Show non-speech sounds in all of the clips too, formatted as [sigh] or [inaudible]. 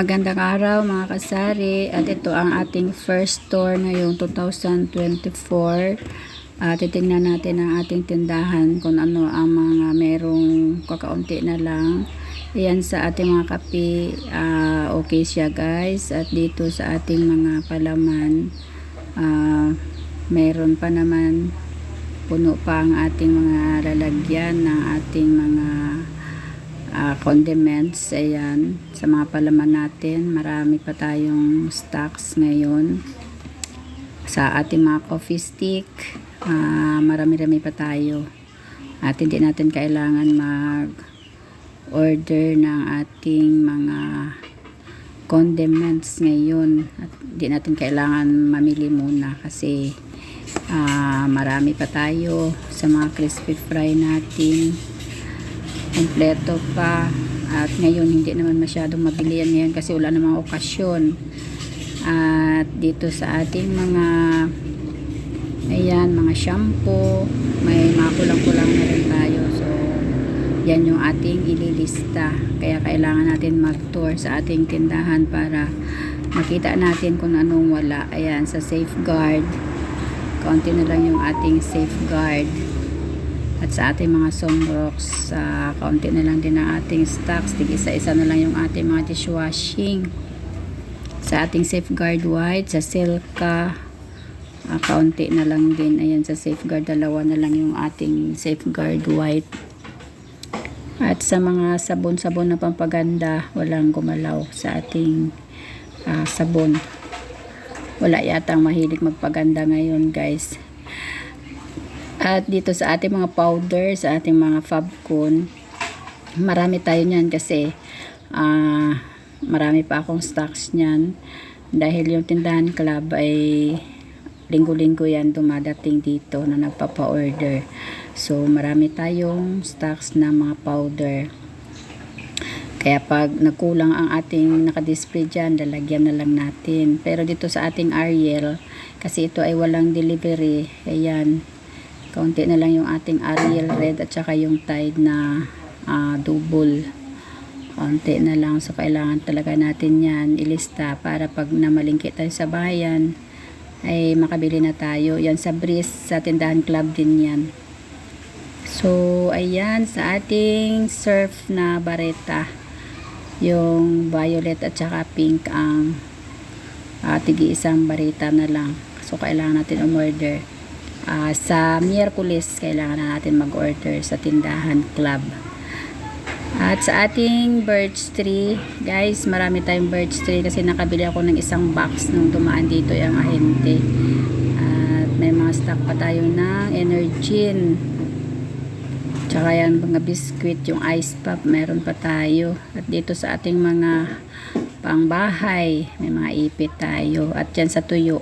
Magandang araw mga kasari. At ito ang ating first store ngayong 2024 at titingnan natin ang ating tindahan kung ano ang mga merong kakaunti na lang. Ayan sa ating mga kape ah, okay siya guys. At dito sa ating mga palaman ah, meron pa naman puno pa ang ating mga lalagyan ng ating mga ah, condiments ayan. Sa mga palaman natin marami pa tayong stocks ngayon. Sa ating mga coffee stick ah, marami-rami pa tayo. At hindi natin kailangan mag order ng ating mga condiments ngayon. At hindi natin kailangan mamili muna kasi ah, marami pa tayo sa mga crispy fry natin kompleto pa. At ngayon hindi naman masyadong mabili yan ngayon kasi wala namang okasyon. At dito sa ating mga ayan mga shampoo may mga kulang-kulang na rin tayo. So yan yung ating ililista. Kaya kailangan natin mag-tour sa ating tindahan para makita natin kung anong wala. Ayan sa safeguard. Konti na lang yung ating safeguard at sa ating mga sunrocks sa kaunti na lang din ang ating stocks. Tig isa-isa na lang yung ating mga dishwashing. Sa ating safeguard white sa silka uh, kaunti na lang din. Ayan sa safeguard dalawa na lang yung ating safeguard white at sa mga sabon-sabon na pampaganda walang gumalaw sa ating ah, sabon. Wala yatang mahilig magpaganda ngayon guys at dito sa ating mga powder, sa ating mga Fabcon, marami tayo niyan kasi ah marami pa akong stocks niyan. Dahil yung tindahan club ay linggo-linggo yan dumadating dito na nagpapa-order. So marami tayong stocks na mga powder. Kaya pag nagkulang ang ating nakadisplay dyan, lalagyan na lang natin. Pero dito sa ating Ariel, kasi ito ay walang delivery, ayan, kaunti na lang yung ating Ariel Red at saka yung Tide na ah, double. Kaunti na lang. So kailangan talaga natin yan ilista para pag namalingkit tayo sa bayan ay makabili na tayo. Yan sa Breeze sa tindahan club din yan. So ayan sa ating surf na bareta yung violet at saka pink ang uh, tigi isang bareta na lang. So kailangan natin umorder Ah, sa Miyerkules kailangan na natin mag-order sa tindahan club. At sa ating birch tree guys marami tayong birch tree kasi nakabili ako ng isang box nung dumaan dito yung ahente. At may mga stock pa tayo ng Energin tsaka yan mga biscuit yung ice pop meron pa tayo. At dito sa ating mga pangbahay may mga ipit tayo. At yan sa tuyo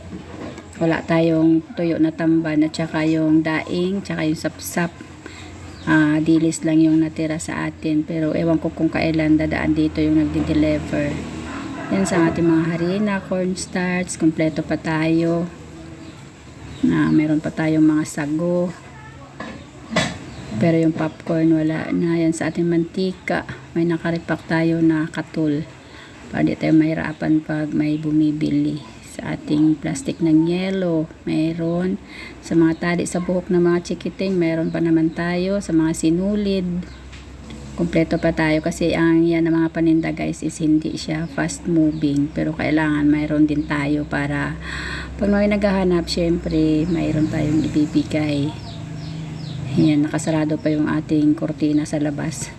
wala tayong tuyo na tamban at saka yung daing tsaka yung sapsap. Ah, dilis lang yung natira sa atin pero ewan ko kung kailan dadaan dito yung nagdi-deliver. Yan sa ating mga harina cornstarch kompleto pa tayo. Na meron pa tayong mga sago. Pero yung popcorn wala na. Yan sa ating mantika may nakaripak tayo na katul. Para di tayo mahirapan pag may bumibili ating plastic ng yelo mayroon. Sa mga tali sa buhok ng mga chikiting mayroon pa naman tayo. Sa mga sinulid kompleto pa tayo. Kasi ang yan ng mga paninda guys is hindi siya fast moving. Pero kailangan mayroon din tayo para pag may naghahanap syempre mayroon tayong ibibigay. Yan nakasarado pa yung ating kortina sa labas.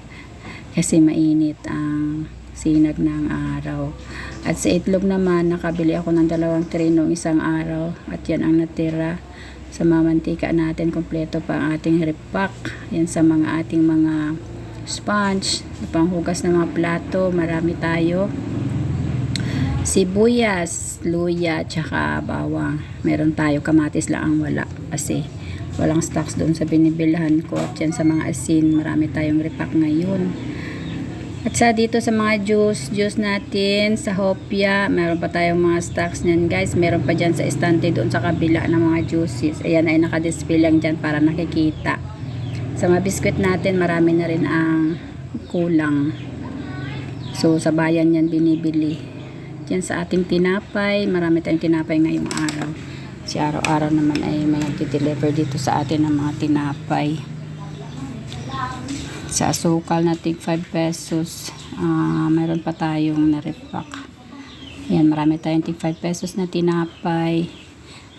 Kasi mainit ang sinag ng araw. At sa itlog naman nakabili ako ng dalawang tray noong isang araw. At yan ang natira sa mamantika natin. Kompleto pa ang ating repack yan sa mga ating mga sponge panghugas ng mga plato. Marami tayo. Sibuyas luya tsaka bawang. Meron tayo. Kamatis lang ang wala. Kasi walang stocks doon sa binibilhan ko. At yan sa mga asin marami tayong repack ngayon at sa dito sa mga juice, juice natin sa Hopia, meron pa tayong mga stocks niyan guys. Meron pa dyan sa estante doon sa kabila ng mga juices. Ayan ay nakadisplay lang dyan para nakikita. Sa mga biskwit natin, marami na rin ang kulang. So, sa bayan yan binibili. Diyan sa ating tinapay, marami tayong tinapay ngayong araw. Si araw-araw naman ay may nagdi-deliver dito sa atin ng mga tinapay. Sa asukal natin 5 pesos, ah mayroon pa tayong na-repack. Yan, marami tayong tig 5 pesos na tinapay.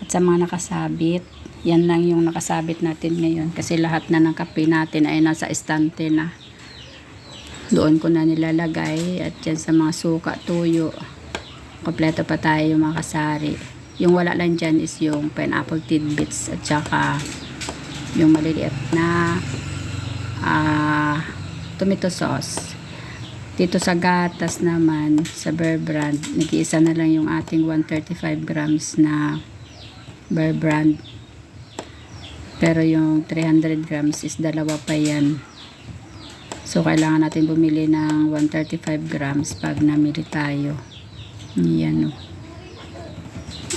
At sa mga nakasabit, yan lang yung nakasabit natin ngayon. Kasi lahat na ng kape natin ay nasa estante na. Doon ko na nilalagay. At yan sa mga suka, tuyo. Kompleto pa tayo yung mga kasari. Yung wala lang dyan is yung pineapple tidbits at saka yung maliliit na ah tomato sauce. Dito sa gatas naman, sa Bear Brand, nag-iisa na lang yung ating 135 grams na Bear Brand. Pero yung 300 grams is dalawa pa yan. So, kailangan natin bumili ng 135 grams pag namili tayo. Yan o.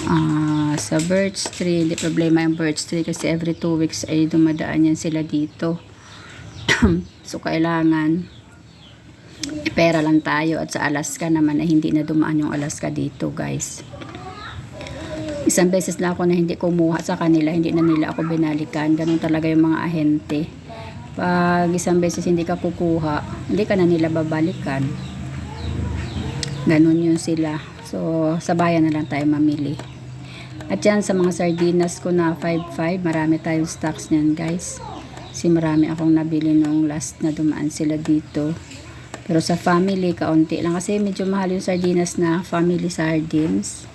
Ah, sa birch tree, hindi problema yung birch tree kasi every 2 weeks ay dumadaan yan sila dito. [clears throat] so, kailangan pera lang tayo at sa Alaska naman ay hindi na dumaan yung Alaska dito guys. Isang beses lang ako na hindi kumuha sa kanila hindi na nila ako binalikan. Ganun talaga yung mga ahente. Pag isang beses hindi ka kukuha hindi ka na nila babalikan. Ganun yun sila. So sa bayan na lang tayo mamili. At yan sa mga sardinas ko na 5.5 marami tayong stocks niyan guys kasi marami akong nabili nung last na dumaan sila dito pero sa family, kaunti lang. Kasi medyo mahal yung sardinas na family sardines.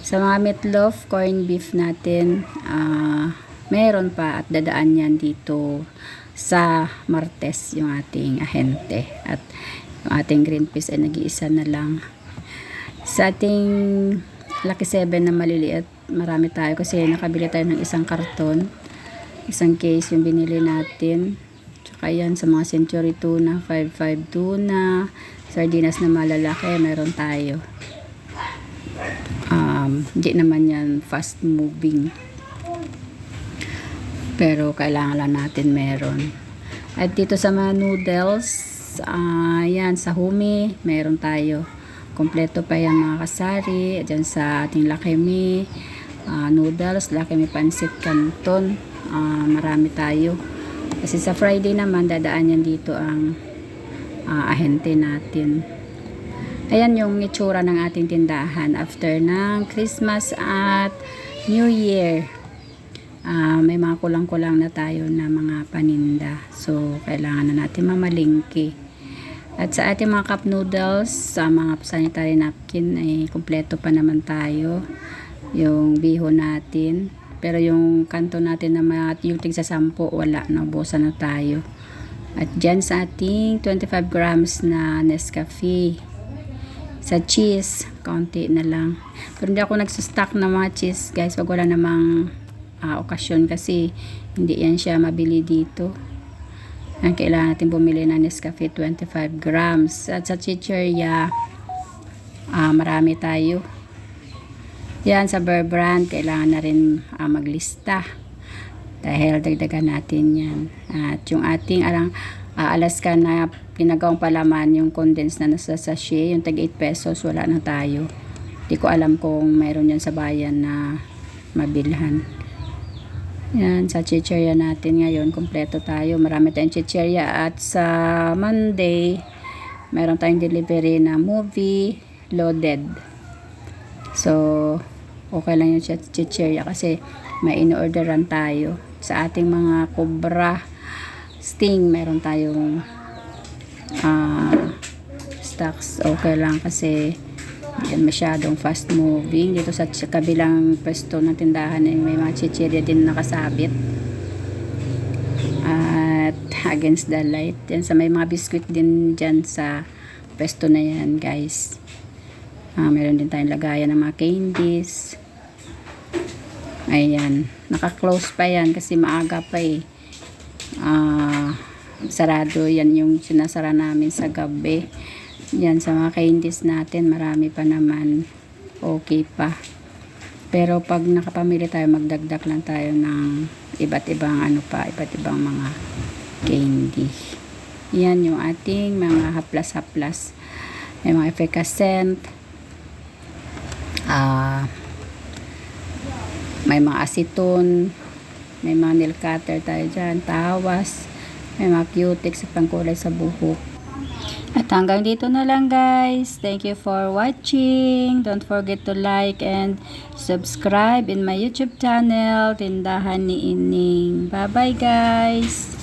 Sa mga meatloaf, corned beef natin, ah meron pa at dadaan yan dito sa Martes yung ating ahente. At yung ating green peas ay nag-iisa na lang. Sa ating Lucky 7 na maliliit, marami tayo kasi nakabili tayo ng isang karton. Isang case yung binili natin. Tsaka yan sa mga century tuna, 5-5 tuna, sardinas na malalaki, meron tayo. Um, hindi naman yan fast moving. Pero kailangan lang natin meron. At dito sa mga noodles, yan, sa humi, meron tayo. Kompleto pa yan mga kasari. At yan sa ating lakemi, ah, noodles, lakemi pansit canton. Ah, marami tayo. Kasi sa Friday naman, dadaan yan dito ang ah, ahente natin. Ayan yung itsura ng ating tindahan after ng Christmas at New Year. Ah, may mga kulang-kulang na tayo na mga paninda. So, kailangan na natin mamalingki. At sa ating mga cup noodles, sa mga sanitary napkin, ay kumpleto pa naman tayo. Yung biho natin. Pero yung kanto natin na mga yung tig sa sampo, wala. Naubusan na tayo. At dyan sa ating 25 grams na Nescafe. Sa cheese, kaunti na lang. Pero hindi ako nagsastock ng mga cheese, guys. Pag wala namang ah, okasyon kasi hindi yan siya mabili dito. Ang kailangan natin bumili ng Nescafe 25 grams. At sa chicheria, ah, marami tayo. Yan sa Bear Brand, kailangan na rin ah, maglista. Dahil dagdagan natin yan. At yung ating arang ah, Alaska na ginagawang palaman, yung condensed na nasa sachet, yung tag 8 pesos, wala na tayo. Hindi ko alam kung mayroon yan sa bayan na mabilhan. Yan, sa chicheria natin ngayon, kompleto tayo. Marami tayong chicheria. At sa Monday, meron tayong delivery na movie loaded. So, okay lang yung chi- chicheria kasi may in-orderan tayo. Sa ating mga cobra sting, meron tayong ah stocks. Okay lang kasi yan masyadong fast moving. Dito sa kabilang pwesto ng tindahan ay may mga chicheria din nakasabit. At [laughs] against the light. Yan sa may mga biscuit din dyan sa pwesto na yan guys. Ah, meron din tayong lagayan ng mga candies. Ayan. Naka-close pa yan kasi maaga pa eh. Ah, sarado yan yung sinasara namin sa gabi. Yan sa mga candies natin, marami pa naman. Okay pa. Pero pag nakapamili tayo, magdagdag lang tayo ng iba't ibang ano pa, iba't ibang mga candy. Yan yung ating mga haplas-haplas. May mga efficacent. Ah, may mga acetone. May mga nail cutter tayo dyan. Tawas. May mga cutex sa pangkulay sa buhok. At hanggang dito na lang guys. Thank you for watching. Don't forget to like and subscribe in my YouTube channel, Tindahan ni Ining. Bye bye guys!